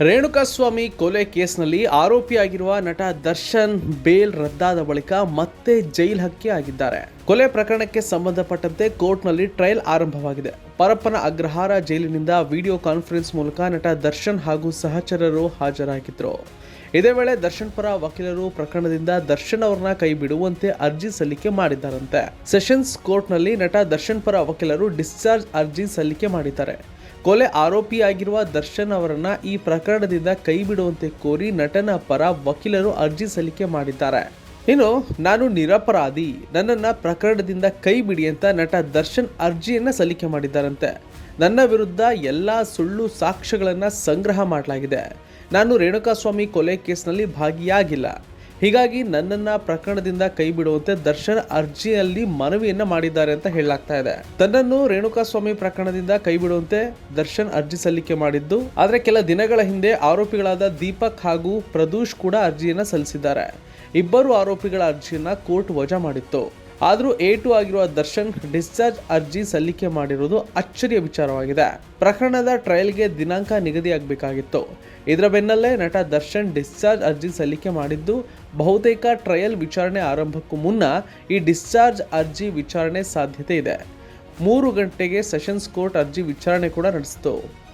ರೇಣುಕಾಸ್ವಾಮಿ ಕೊಲೆ ಕೇಸ್ನಲ್ಲಿ ಆರೋಪಿಯಾಗಿರುವ ನಟ ದರ್ಶನ್ ಬೇಲ್ ರದ್ದಾದ ಬಳಿಕ ಮತ್ತೆ ಜೈಲ್ ಹಕ್ಕಿ ಆಗಿದ್ದಾರೆ. ಕೊಲೆ ಪ್ರಕರಣಕ್ಕೆ ಸಂಬಂಧಪಟ್ಟಂತೆ ಕೋರ್ಟ್ನಲ್ಲಿ ಟ್ರಯಲ್ ಆರಂಭವಾಗಿದೆ. ಪರಪ್ಪನ ಅಗ್ರಹಾರ ಜೈಲಿನಿಂದ ವಿಡಿಯೋ ಕಾನ್ಫರೆನ್ಸ್ ಮೂಲಕ ನಟ ದರ್ಶನ್ ಹಾಗೂ ಸಹಚರರು ಹಾಜರಾಗಿದ್ದರು ಇದೇ ವೇಳೆ ದರ್ಶನ್ ಪರ ವಕೀಲರು ಪ್ರಕರಣದಿಂದ ದರ್ಶನ್ ಅವರನ್ನ ಕೈ ಬಿಡುವಂತೆ ಅರ್ಜಿ ಸಲ್ಲಿಕೆ ಮಾಡಿದ್ದಾರಂತೆ. ಸೆಷನ್ಸ್ ಕೋರ್ಟ್ನಲ್ಲಿ ನಟ ದರ್ಶನ್ ಪರ ವಕೀಲರು ಡಿಸ್ಚಾರ್ಜ್ ಅರ್ಜಿ ಸಲ್ಲಿಕೆ ಮಾಡಿದ್ದಾರೆ. ಕೊಲೆ ಆರೋಪಿಯಾಗಿರುವ ದರ್ಶನ್ ಅವರನ್ನ ಈ ಪ್ರಕರಣದಿಂದ ಕೈ ಬಿಡುವಂತೆ ಕೋರಿ ನಟನ ಪರ ವಕೀಲರು ಅರ್ಜಿ ಸಲ್ಲಿಕೆ ಮಾಡಿದ್ದಾರೆ. ಇನ್ನು, ನಾನು ನಿರಪರಾಧಿ. ನನ್ನನ್ನ ಪ್ರಕರಣದಿಂದ ಕೈ ಬಿಡಿ ಅಂತ ನಟ ದರ್ಶನ್ ಅರ್ಜಿಯನ್ನು ಸಲ್ಲಿಕೆ ಮಾಡಿದ್ದಾರಂತೆ. ನನ್ನ ವಿರುದ್ಧ ಎಲ್ಲ ಸುಳ್ಳು ಸಾಕ್ಷ್ಯಗಳನ್ನು ಸಂಗ್ರಹ ಮಾಡಲಾಗಿದೆ. ನಾನು ರೇಣುಕಾಸ್ವಾಮಿ ಕೊಲೆ ಕೇಸ್ನಲ್ಲಿ ಭಾಗಿಯಾಗಿಲ್ಲ. ಹೀಗಾಗಿ ನನ್ನನ್ನ ಪ್ರಕರಣದಿಂದ ಕೈ ಬಿಡುವಂತೆ ದರ್ಶನ್ ಅರ್ಜಿಯಲ್ಲಿ ಮನವಿಯನ್ನ ಮಾಡಿದ್ದಾರೆ ಅಂತ ಹೇಳಲಾಗ್ತಾ ಇದೆ. ತನ್ನನ್ನು ರೇಣುಕಾಸ್ವಾಮಿ ಪ್ರಕರಣದಿಂದ ಕೈ ಬಿಡುವಂತೆ ದರ್ಶನ್ ಅರ್ಜಿ ಸಲ್ಲಿಕೆ ಮಾಡಿದ್ದು, ಆದರೆ ಕೆಲ ದಿನಗಳ ಹಿಂದೆ ಆರೋಪಿಗಳಾದ ದೀಪಕ್ ಹಾಗೂ ಪ್ರದೂಷ್ ಕೂಡ ಅರ್ಜಿಯನ್ನ ಸಲ್ಲಿಸಿದ್ದಾರೆ. ಇಬ್ಬರು ಆರೋಪಿಗಳ ಅರ್ಜಿಯನ್ನ ಕೋರ್ಟ್ ವಜಾ ಮಾಡಿತ್ತು. ಆದರೂ ಎ ಟು ಆಗಿರುವ ದರ್ಶನ್ ಡಿಸ್ಚಾರ್ಜ್ ಅರ್ಜಿ ಸಲ್ಲಿಕೆ ಮಾಡಿರುವುದು ಅಚ್ಚರಿಯ ವಿಚಾರವಾಗಿದೆ. ಪ್ರಕರಣದ ಟ್ರಯಲ್ಗೆ ದಿನಾಂಕ ನಿಗದಿಯಾಗಬೇಕಾಗಿತ್ತು. ಇದರ ಬೆನ್ನಲ್ಲೇ ನಟ ದರ್ಶನ್ ಡಿಸ್ಚಾರ್ಜ್ ಅರ್ಜಿ ಸಲ್ಲಿಕೆ ಮಾಡಿದ್ದು, ಬಹುತೇಕ ಟ್ರಯಲ್ ವಿಚಾರಣೆ ಆರಂಭಕ್ಕೂ ಮುನ್ನ ಈ ಡಿಸ್ಚಾರ್ಜ್ ಅರ್ಜಿ ವಿಚಾರಣೆ ಸಾಧ್ಯತೆ ಇದೆ. ಮೂರು ಗಂಟೆಗೆ ಸೆಷನ್ಸ್ ಕೋರ್ಟ್ ಅರ್ಜಿ ವಿಚಾರಣೆ ಕೂಡ ನಡೆಸಿತು.